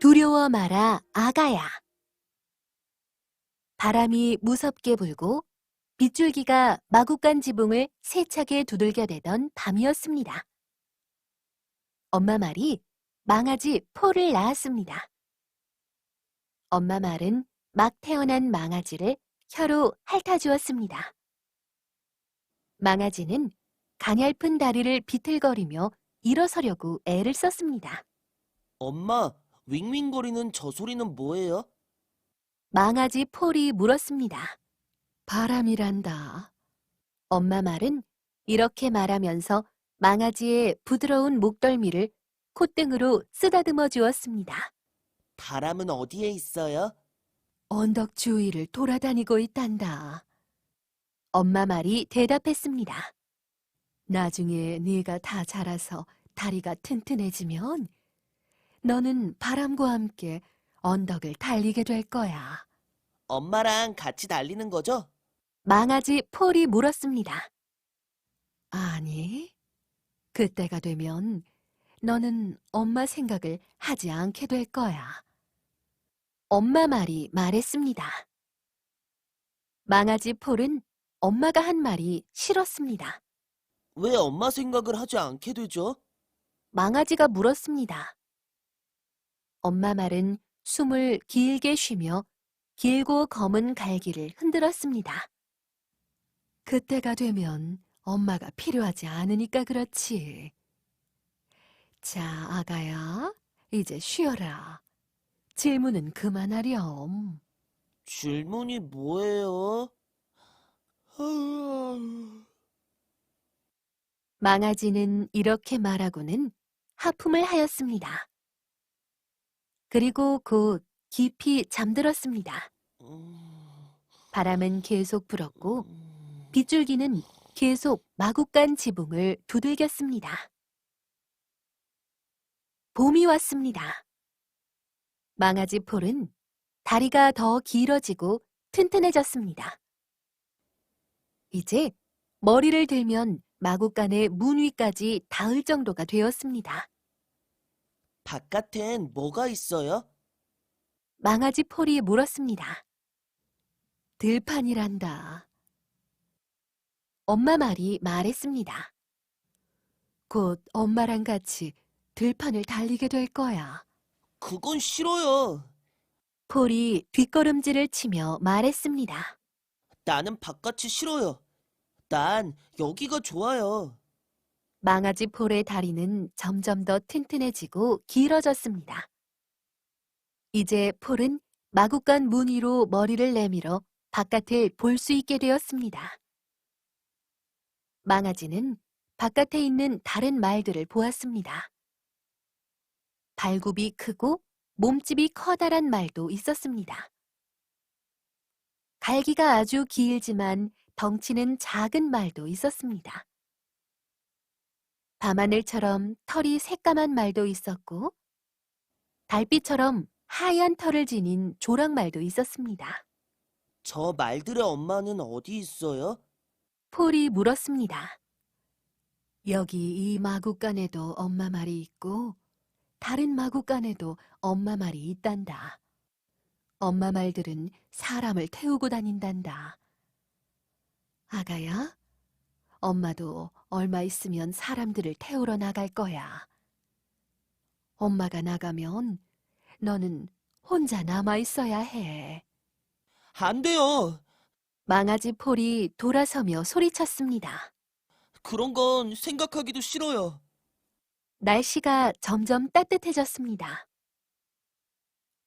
두려워 마라, 아가야. 바람이 무섭게 불고 빗줄기가 마구간 지붕을 세차게 두들겨대던 밤이었습니다. 엄마 말이 망아지 포를 낳았습니다. 엄마 말은 막 태어난 망아지를 혀로 핥아주었습니다. 망아지는 가냘픈 다리를 비틀거리며 일어서려고 애를 썼습니다. 엄마, 윙윙거리는 저 소리는 뭐예요? 망아지 폴이 물었습니다. 바람이란다. 엄마 말은 이렇게 말하면서 망아지의 부드러운 목덜미를 콧등으로 쓰다듬어 주었습니다. 바람은 어디에 있어요? 언덕 주위를 돌아다니고 있단다. 엄마 말이 대답했습니다. 나중에 네가 다 자라서 다리가 튼튼해지면 너는 바람과 함께 언덕을 달리게 될 거야. 엄마랑 같이 달리는 거죠? 망아지 폴이 물었습니다. 아니, 그때가 되면 너는 엄마 생각을 하지 않게 될 거야. 엄마 말이 말했습니다. 망아지 폴은 엄마가 한 말이 싫었습니다. 왜 엄마 생각을 하지 않게 되죠? 망아지가 물었습니다. 엄마 말은 숨을 길게 쉬며 길고 검은 갈기를 흔들었습니다. 그때가 되면 엄마가 필요하지 않으니까 그렇지. 자, 아가야, 이제 쉬어라. 질문은 그만하렴. 질문이 뭐예요? 망아지는 이렇게 말하고는 하품을 하였습니다. 그리고 곧 깊이 잠들었습니다. 음, 바람은 계속 불었고 음, 빗줄기는 계속 마구간 지붕을 두들겼습니다. 봄이 왔습니다. 망아지 폴은 다리가 더 길어지고 튼튼해졌습니다. 이제 머리를 들면 마구간의 문 위까지 닿을 정도가 되었습니다. 바깥엔 뭐가 있어요? 망아지 폴이 물었습니다. 들판이란다. 엄마 말이 말했습니다. 곧 엄마랑 같이 들판을 달리게 될 거야. 그건 싫어요. 폴이 뒷걸음질을 치며 말했습니다. 나는 바깥이 싫어요. 난 여기가 좋아요. 망아지 폴의 다리는 점점 더 튼튼해지고 길어졌습니다. 이제 폴은 마구간 문 위로 머리를 내밀어 바깥을 볼 수 있게 되었습니다. 망아지는 바깥에 있는 다른 말들을 보았습니다. 발굽이 크고 몸집이 커다란 말도 있었습니다. 갈기가 아주 길지만 덩치는 작은 말도 있었습니다. 밤하늘처럼 털이 새까만 말도 있었고, 달빛처럼 하얀 털을 지닌 조랑말도 있었습니다. 저 말들의 엄마는 어디 있어요? 폴이 물었습니다. 여기 이 마구간에도 엄마 말이 있고, 다른 마구간에도 엄마 말이 있단다. 엄마 말들은 사람을 태우고 다닌단다. 아가야, 엄마도 얼마 있으면 사람들을 태우러 나갈 거야. 엄마가 나가면 너는 혼자 남아 있어야 해. 안 돼요. 망아지 폴이 돌아서며 소리쳤습니다. 그런 건 생각하기도 싫어요. 날씨가 점점 따뜻해졌습니다.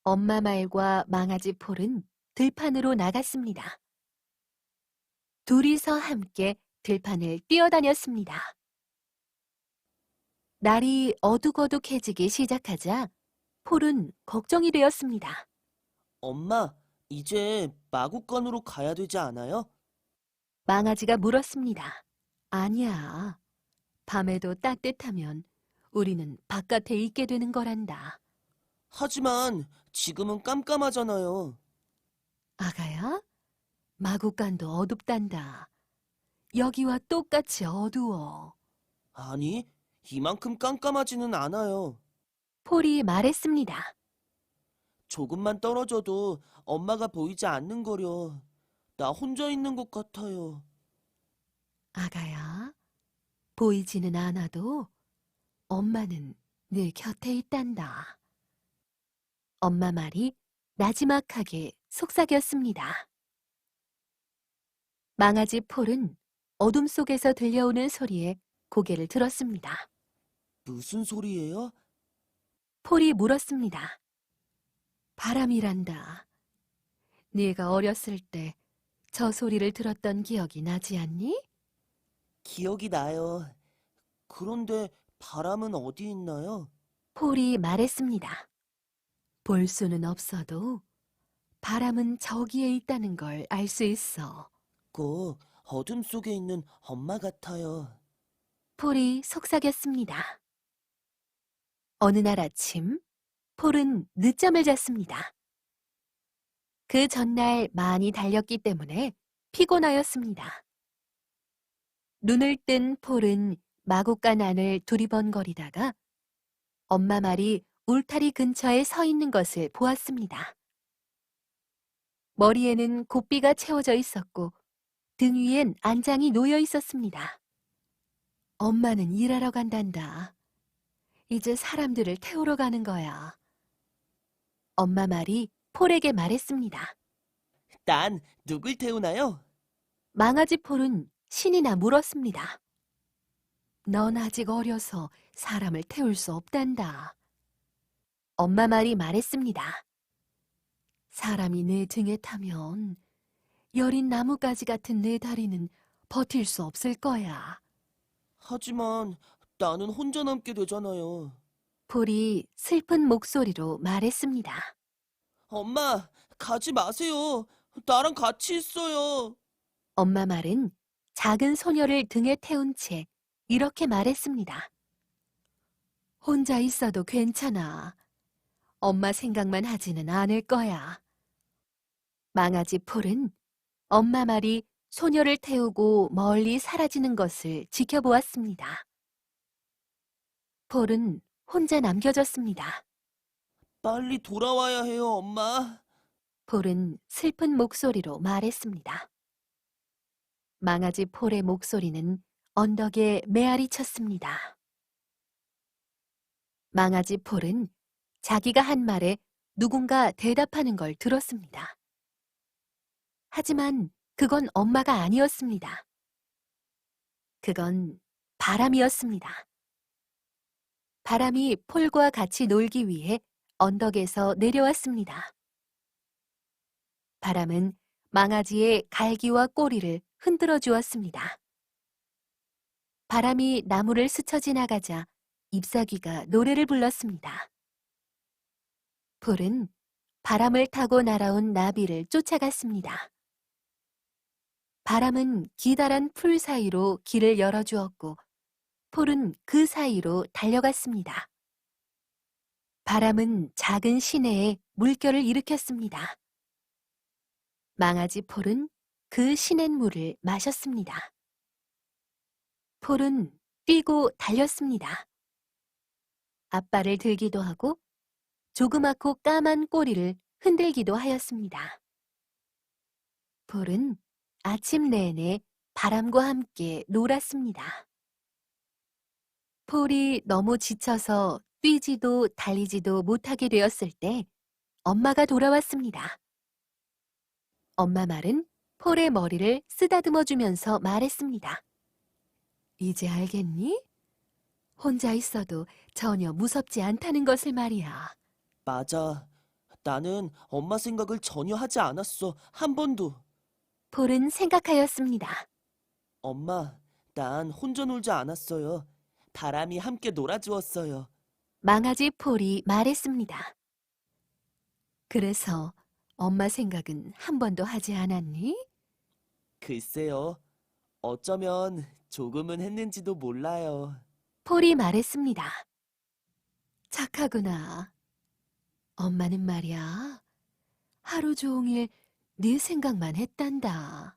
엄마 말과 망아지 폴은 들판으로 나갔습니다. 둘이서 함께 들판을 뛰어다녔습니다. 날이 어둑어둑해지기 시작하자 폴은 걱정이 되었습니다. 엄마, 이제 마구간으로 가야 되지 않아요? 망아지가 물었습니다. 아니야. 밤에도 따뜻하면 우리는 바깥에 있게 되는 거란다. 하지만 지금은 깜깜하잖아요. 아가야, 마구간도 어둡단다. 여기와 똑같이 어두워. 아니, 이만큼 깜깜하지는 않아요. 폴이 말했습니다. 조금만 떨어져도 엄마가 보이지 않는 거려. 나 혼자 있는 것 같아요. 아가야, 보이지는 않아도 엄마는 내 곁에 있단다. 엄마 말이 나지막하게 속삭였습니다. 망아지 폴은 어둠 속에서 들려오는 소리에 고개를 들었습니다. 무슨 소리예요? 폴이 물었습니다. 바람이란다. 네가 어렸을 때 저 소리를 들었던 기억이 나지 않니? 기억이 나요. 그런데 바람은 어디 있나요? 폴이 말했습니다. 볼 수는 없어도 바람은 저기에 있다는 걸 알 수 있어. 그 어둠 속에 있는 엄마 같아요. 폴이 속삭였습니다. 어느 날 아침, 폴은 늦잠을 잤습니다. 그 전날 많이 달렸기 때문에 피곤하였습니다. 눈을 뜬 폴은 마구간 안을 두리번거리다가 엄마 말이 울타리 근처에 서 있는 것을 보았습니다. 머리에는 고삐가 채워져 있었고 등 위엔 안장이 놓여 있었습니다. 엄마는 일하러 간단다. 이제 사람들을 태우러 가는 거야. 엄마 말이 폴에게 말했습니다. 난 누굴 태우나요? 망아지 폴은 신이나 물었습니다. 넌 아직 어려서 사람을 태울 수 없단다. 엄마 말이 말했습니다. 사람이 내 등에 타면 여린 나뭇가지 같은 내 다리는 버틸 수 없을 거야. 하지만 나는 혼자 남게 되잖아요. 폴이 슬픈 목소리로 말했습니다. 엄마, 가지 마세요. 나랑 같이 있어요. 엄마 말은 작은 소녀를 등에 태운 채 이렇게 말했습니다. 혼자 있어도 괜찮아. 엄마 생각만 하지는 않을 거야. 망아지 폴은 엄마 말이 소녀를 태우고 멀리 사라지는 것을 지켜보았습니다. 폴은 혼자 남겨졌습니다. 빨리 돌아와야 해요, 엄마. 폴은 슬픈 목소리로 말했습니다. 망아지 폴의 목소리는 언덕에 메아리 쳤습니다. 망아지 폴은 자기가 한 말에 누군가 대답하는 걸 들었습니다. 하지만 그건 엄마가 아니었습니다. 그건 바람이었습니다. 바람이 폴과 같이 놀기 위해 언덕에서 내려왔습니다. 바람은 망아지의 갈기와 꼬리를 흔들어 주었습니다. 바람이 나무를 스쳐 지나가자 잎사귀가 노래를 불렀습니다. 폴은 바람을 타고 날아온 나비를 쫓아갔습니다. 바람은 기다란 풀 사이로 길을 열어주었고 폴은 그 사이로 달려갔습니다. 바람은 작은 시내에 물결을 일으켰습니다. 망아지 폴은 그 시냇물을 마셨습니다. 폴은 뛰고 달렸습니다. 앞발을 들기도 하고 조그맣고 까만 꼬리를 흔들기도 하였습니다. 폴은 아침 내내 바람과 함께 놀았습니다. 폴이 너무 지쳐서 뛰지도 달리지도 못하게 되었을 때 엄마가 돌아왔습니다. 엄마 말은 폴의 머리를 쓰다듬어 주면서 말했습니다. 이제 알겠니? 혼자 있어도 전혀 무섭지 않다는 것을 말이야. 맞아. 나는 엄마 생각을 전혀 하지 않았어. 한 번도. 폴은 생각하였습니다. 엄마, 난 혼자 놀지 않았어요. 바람이 함께 놀아주었어요. 망아지 폴이 말했습니다. 그래서 엄마 생각은 한 번도 하지 않았니? 글쎄요. 어쩌면 조금은 했는지도 몰라요. 폴이 말했습니다. 착하구나. 엄마는 말이야. 하루 종일 네 생각만 했단다.